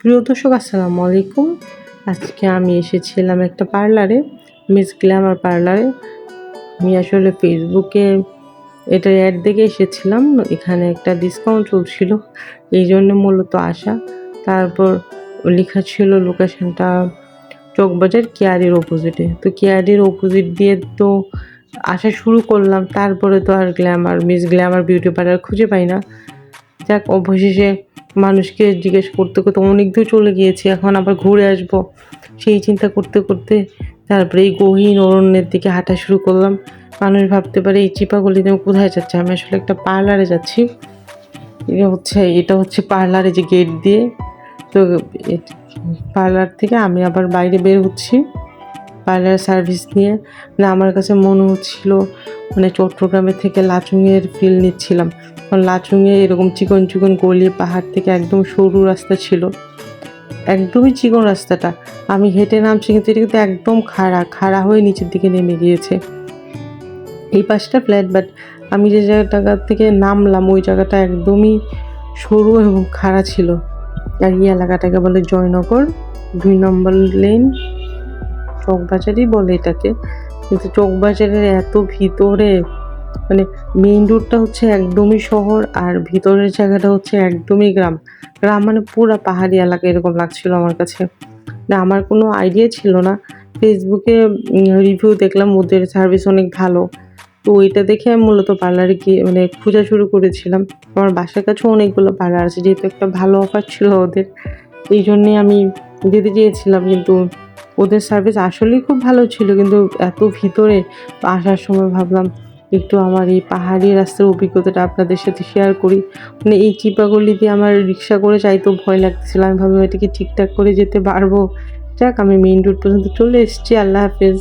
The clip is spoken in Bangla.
প্রিয় দর্শক, আসসালামু আলাইকুম। আজকে আমি এসেছিলাম একটা পার্লারে, মিস গ্ল্যামার পার্লারে। আমি আসলে ফেসবুকে এটা অ্যাড দেখে এসেছিলাম, এখানে একটা ডিসকাউন্ট চলছিল, এই জন্য মূলত আসা। তারপর লেখা ছিল লোকেশনটা চকবাজার কেয়ারির অপোজিটে তো কেয়ারির অপোজিট দিয়ে তো আসা শুরু করলাম, তারপরে তো আর glamour, miss glamour beauty parlour খুঁজে পাই না। যাক, অবশেষে মানুষকে জিজ্ঞেস করতে করতে অনেক দূর চলে গিয়েছি, এখন আবার ঘুরে আসব। সেই চিন্তা করতে করতে তারপরে এই গহীন অরণ্যের দিকে হাঁটা শুরু করলাম। মানুষ ভাবতে পারে এই চিপাগুলিতে আমি কোথায় যাচ্ছি? আমি আসলে একটা পার্লারে যাচ্ছি। এটা হচ্ছে এটা হচ্ছে পার্লারে যে গেট দিয়ে। তো পার্লার থেকে আমি আবার বাইরে বের হচ্ছি। পার্লার সার্ভিস নিয়ে। মানে আমার কাছে মনে হচ্ছিল মানে চট্টগ্রামের থেকে লাচুংয়ের ফিল নিচ্ছিলাম। কারণ লাচুংয়ে এরকম চিকন চিকন গলি, পাহাড় থেকে একদম সরু রাস্তা ছিল। একদমই চিকন রাস্তাটা। আমি হেঁটে নামছি কিন্তু এটা কিন্তু একদম খাড়া খাড়া হয়ে নিচের দিকে নেমে গিয়েছে। এই পাশটা ফ্ল্যাট বাট আমি যে জায়গাটা থেকে নামলাম, ওই জায়গাটা একদমই সরু এবং খাড়া ছিল। আর এই এলাকাটাকে বলে জয়নগর, দুই নম্বর লেন চকবাজারই বলে এটাকে। কিন্তু চকবাজারের এত ভিতরে মানে মেইন রোডটা হচ্ছে একদমই শহর আর ভিতরের জায়গাটা হচ্ছে একদমই গ্রাম। গ্রাম মানে পুরো পাহাড়ি এলাকা এরকম লাগছিল আমার কাছে। না, আমার কোনো আইডিয়া ছিল না। ফেসবুকে রিভিউ দেখলাম, ওদের সার্ভিস অনেক ভালো। তো ওইটা দেখে আমি মূলত পার্লারে গিয়ে মানে খোঁজা শুরু করেছিলাম। আমার বাসার কাছেও অনেকগুলো পার্লার আছে, যেহেতু একটা ভালো অফার ছিল ওদের। এই জন্যে আমি যেতে চেয়েছিলাম, কিন্তু ওদের সার্ভিস আসলেই খুব ভালো ছিল, কিন্তু এত ভিতরে আসার সময় ভাবলাম একটু আমার এই পাহাড়ি রাস্তার অভিজ্ঞতাটা আপনাদের সাথে শেয়ার করি। মানে এই চিপাগুলি দিয়ে আমার রিক্সা করে যাইতেও ভয় লাগছিল আমি ভাবলাম এটাকে ঠিকঠাক করে যেতে পারব। যাক, আমি মেইন রোড পর্যন্ত চলে এসেছি, আল্লাহ হাফেজ।